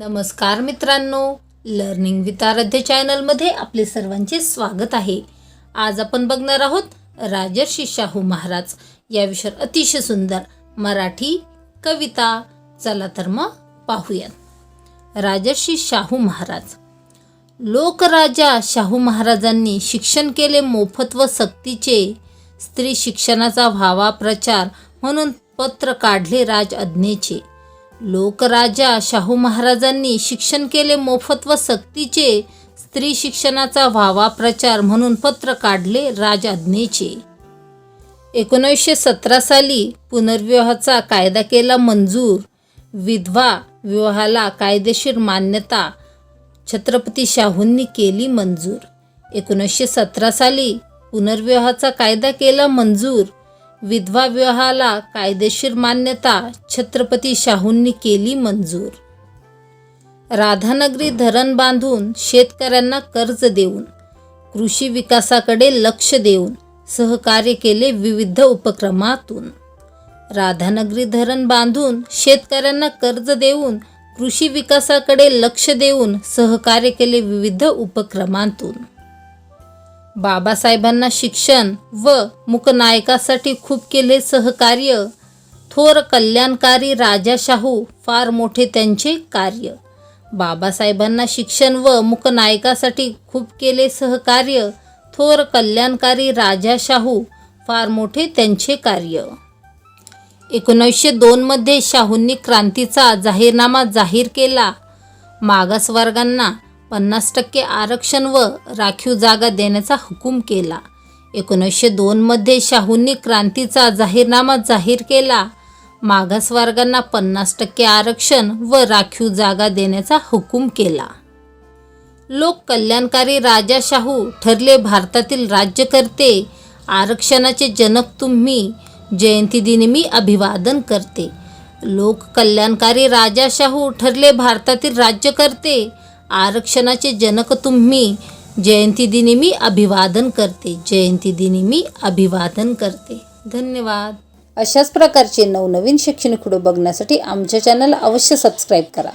नमस्कार मित्रांनो learning with आराध्य चॅनलमध्ये आपले सर्वांचे स्वागत आहे. आज आपण बघणार आहोत राजर्षी शाहू महाराज. या विषयावर अतिशय सुंदर मराठी कविता. चला तर मग पाहूयात. राजर्षी शाहू महाराज. लोकराजा शाहू महाराजांनी शिक्षण केले मोफत व सक्तीचे. स्त्री शिक्षणाचा व्हावा प्रचार म्हणून पत्र काढले राज अज्ञेचे लोकराजा शाहू महाराजांनी शिक्षण केले मोफत व सक्तीचे. स्त्री शिक्षणाचा व्हावा प्रचार म्हणून पत्र काढले राजाज्ञेचे. एकोणीसशे सतरा साली पुनर्विवाहाचा कायदा केला मंजूर. विधवा विवाहाला कायदेशीर मान्यता छत्रपती शाहूंनी केली मंजूर. एकोणीसशे सतरा साली पुनर्विवाहाचा कायदा केला मंजूर. विधवा विवाहाला कायदेशीर मान्यता छत्रपती शाहूंनी केली मंजूर. राधानगरी धरण बांधून शेतकऱ्यांना कर्ज देऊन कृषी विकासाकडे लक्ष देऊन सहकार्य केले विविध उपक्रमातून. राधानगरी धरण बांधून शेतकऱ्यांना कर्ज देऊन कृषी विकासाकडे लक्ष देऊन सहकार्य केले विविध उपक्रमांतून. बाबासाहेबांना शिक्षण व मुकनायकासाठी खूप केले सहकार्य. थोर कल्याणकारी राजा शाहू फार मोठे त्यांचे कार्य. बाबासाहेबांना शिक्षण व मुकनायकासाठी खूप केले सहकार्य. थोर कल्याणकारी राजा शाहू फार मोठे त्यांचे कार्य. एकोणीसशे दोनमध्ये शाहूंनी क्रांतीचा जाहीरनामा जाहीर केला. मागासवर्गांना पन्नास टक्के आरक्षण व राखीव जागा देण्याचा हुकूम केला. एकोणीसशे दोनमध्ये शाहूंनी क्रांतीचा जाहीरनामा जाहीर केला. मागासवर्गांना पन्नास टक्के आरक्षण व राखीव जागा देण्याचा हुकूम केला. लोक कल्याणकारी राजा शाहू ठरले भारतातील राज्यकर्ते. आरक्षणाचे जनक तुम्ही जयंतीदिनी मी अभिवादन करते. लोक कल्याणकारी राजा शाहू ठरले भारतातील राज्यकर्ते. आरक्षणाचे जनक तुम्ही. जयंतीदिनी मी अभिवादन करते. जयंतीदिनी मी अभिवादन करते. धन्यवाद. अशाच प्रकारचे नवनवीन शैक्षणिक व्हिडिओ बघण्यासाठी आमच्या चॅनल अवश्य सबस्क्राईब करा.